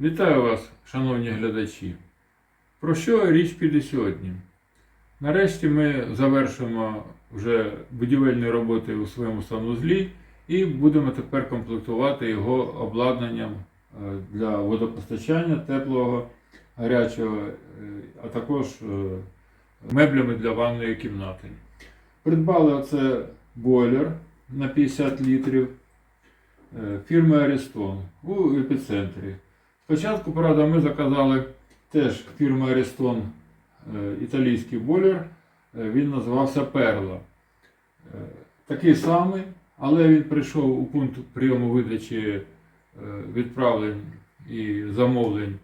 Вітаю вас, шановні глядачі. Про що річ піде сьогодні? Нарешті ми завершимо вже будівельні роботи у своєму санузлі і будемо тепер комплектувати його обладнанням е, для водопостачання теплого, гарячого, е, а також е, меблями для ванної кімнати. Придбали оце бойлер на 50 літрів фірми Ariston у епіцентрі. Спочатку, правда, ми заказали теж фірми Ariston е, італійський бойлер. Е, Він називався Перла. Такий самий, але він прийшов у пункт прийому видачі е, відправлень і замовлень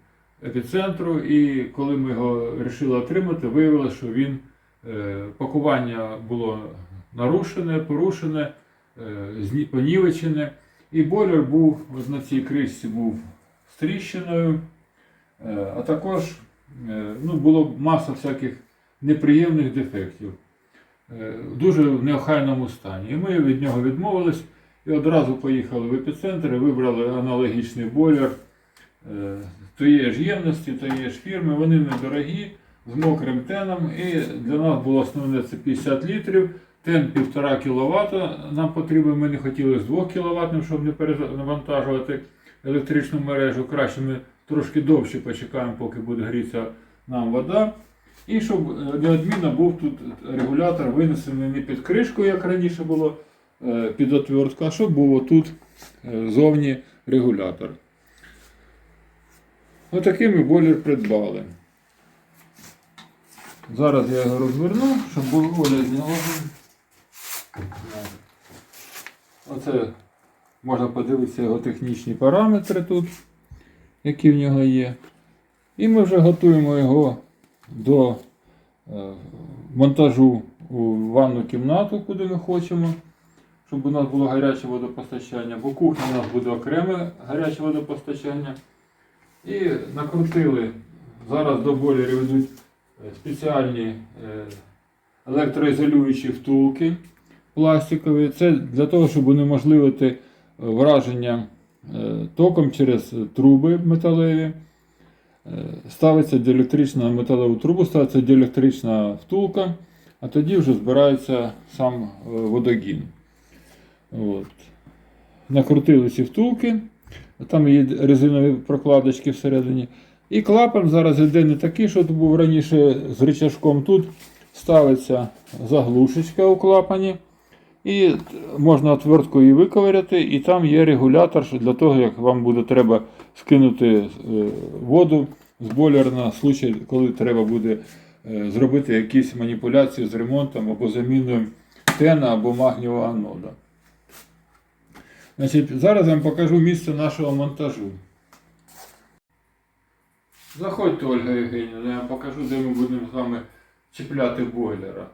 епіцентру. І коли ми його вирішили отримати, виявилося, що він пакування було нарушене, порушене, понівечене. І бойлер був на цій кришці був тріщиною, е, а також е, ну, було маса всяких неприємних дефектів. Е, дуже в неохайному стані. І ми від нього відмовились і одразу поїхали в епіцентр вибрали аналогічний бойлер тієї ж ємності, тієї ж фірми. Вони недорогі, з мокрим теном. І для нас було основне це 50 літрів. Тен 1,5 кВт нам потрібен. Ми не хотіли з 2 кВт, щоб не перевантажувати електричну мережу. Краще ми трошки довше почекаємо, поки буде грітися нам вода. І щоб е, неодмінно був тут регулятор винесений не під кришку, як раніше було е, під отвертку, а щоб був отут е, зовні регулятор. Отакий ми бойлер придбали. Зараз я його розверну, щоб було зняла. Оце можна подивитися його технічні параметри тут, які в нього є. І ми вже готуємо його до е, монтажу у ванну кімнату, куди ми хочемо, щоб у нас було гаряче водопостачання, бо кухня у нас буде окреме гаряче водопостачання. І накрутили, зараз до бойлерів йдуть е, спеціальні е, електроізолюючі втулки пластикові. Це для того, щоб унеможливити враження е, током через труби металеві. Е, Ставиться діелектрична на металеву трубу, ставиться діелектрична втулка, а тоді вже збирається сам е, водогін. От. Накрутили ці втулки, там є резинові прокладочки всередині. І клапан зараз йде не такий, що був раніше з рычажком. Тут ставиться заглушечка у клапані. І можна отверткою виковиряти, і там є регулятор для того, як вам буде треба скинути е, воду з бойлера на случай, коли треба буде е, зробити якісь маніпуляції з ремонтом або заміною тена або магнієвого анода. Значить, зараз я вам покажу місце нашого монтажу. Заходьте, Ольга Євгенівна, я вам покажу, де ми будемо з вами чіпляти бойлера.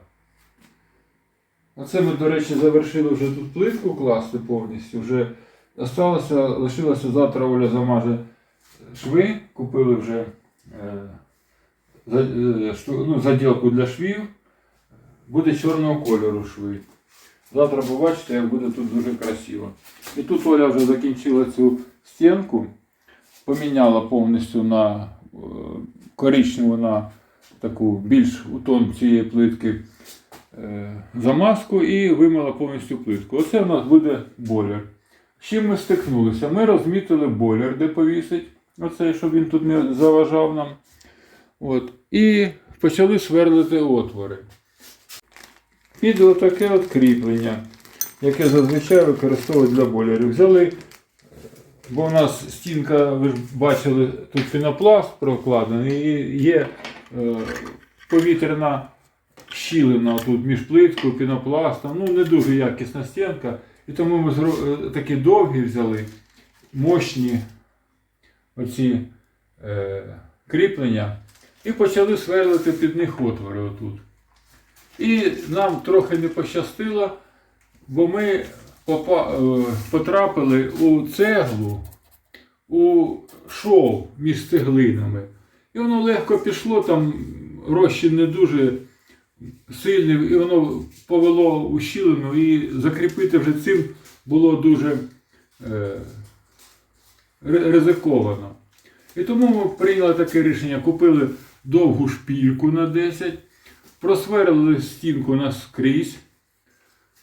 Оце ми, до речі, завершили вже тут плитку класти повністю. Вже осталося, лишилося завтра Оля замаже шви. Купили вже е, е, ну, заділку для швів. Буде чорного кольору шви. Завтра побачите, як буде тут дуже красиво. І тут Оля вже закінчила цю стінку, поміняла повністю на е, коричневу на таку більш у тон цієї плитки замазку і вимила повністю плитку. Оце у нас буде бойлер. З чим ми стикнулися? Ми розмітили бойлер, де повісить, оцей, щоб він тут не заважав нам. От. І почали сверлити отвори. Під отаке от кріплення, яке зазвичай використовують для бойлерів. Взяли, е, бо у нас стінка, ви ж бачили, тут пінопласт прокладений і є е, повітряна щілина тут між плиткою, пінопластом. Ну, не дуже якісна стінка. І тому ми е, такі довгі взяли, мощні оці е, кріплення і почали сверлити під них отвори отут. І нам трохи не пощастило, бо ми е, потрапили у цеглу, у шов між цеглинами. І воно легко пішло, там розчин не дуже сильний, і воно повело у щілину, і закріпити вже цим було дуже е, ризиковано. І тому ми прийняли таке рішення, купили довгу шпільку на 10, просверлили стінку наскрізь.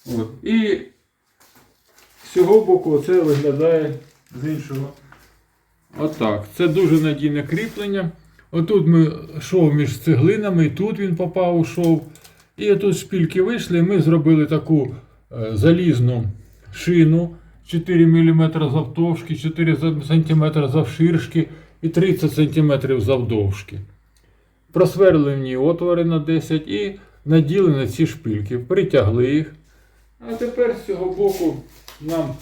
От. І з цього боку це виглядає з іншого. Отак. Це дуже надійне кріплення. Отут ми шов між цеглинами, і тут він попав у. І тут шпільки вийшли, ми зробили таку е, залізну шину 4 мм завтовшки, 4 см завширшки і 30 см завдовжки. Просверлили в ній отвори на 10 і наділи на ці шпильки, притягли їх. А тепер з цього боку нам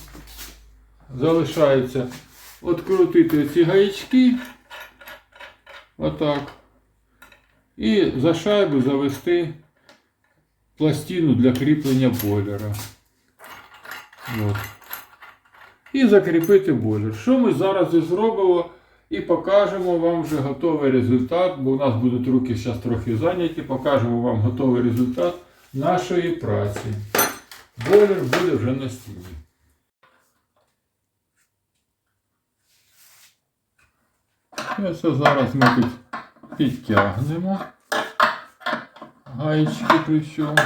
залишається відкрутити ці гаячки. Отак. І за шайбу завести пластину для кріплення бойлера. От. І закріпити бойлер. Що ми зараз і зробимо і покажемо вам вже готовий результат, бо у нас будуть руки зараз трохи зайняті. Покажемо вам готовий результат нашої праці. Бойлер буде вже на стіні. І ось зараз ми тут підтягнемо гаєчки при всьому,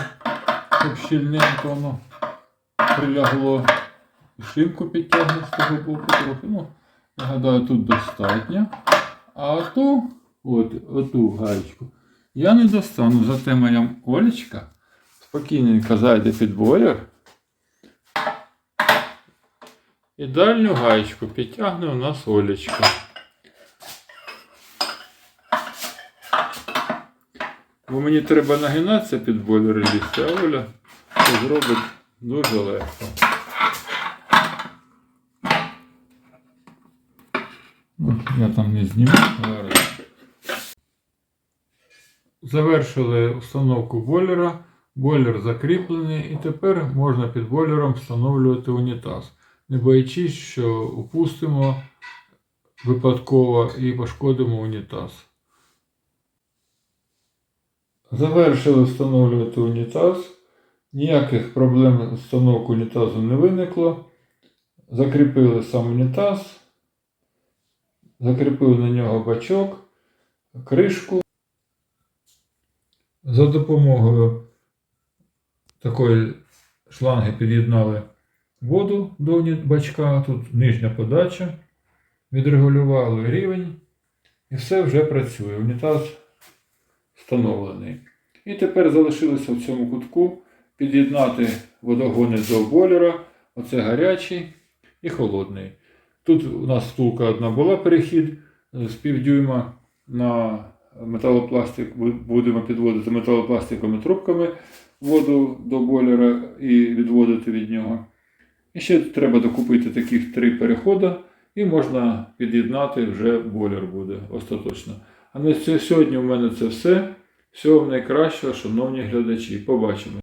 щоб щільненько воно прилягло. І підтягнемо з того боку трохи. Ну, я гадаю, тут достатньо. А ту, от, оту гаєчку, я не достану, зате моя Олечка спокійненько зайде під бойлер. І дальню гаєчку підтягне у нас Олечка. Бо мені треба нагинатися під бойлер лізти, а Оля це зробить дуже легко. Я там не зніму. Завершили установку бойлера. Бойлер закріплений і тепер можна під бойлером встановлювати унітаз. Не боячись, що упустимо випадково і пошкодимо унітаз. Завершили встановлювати унітаз. Ніяких проблем з установкою унітазу не виникло. Закріпили сам унітаз. Закріпили на нього бачок, кришку. За допомогою такої шланги під'єднали воду до бачка. Тут нижня подача. Відрегулювали рівень. І все вже працює. Унітаз встановлений. І тепер залишилося в цьому кутку під'єднати водогони до бойлера. Оце гарячий і холодний. Тут у нас втулка одна була перехід з півдюйма на металопластик. Будемо підводити металопластиковими трубками воду до бойлера і відводити від нього. І ще треба докупити таких три переходи, і можна під'єднати вже бойлер буде остаточно. А на сьогодні у мене це все. Всього найкращого, шановні глядачі. Побачимо.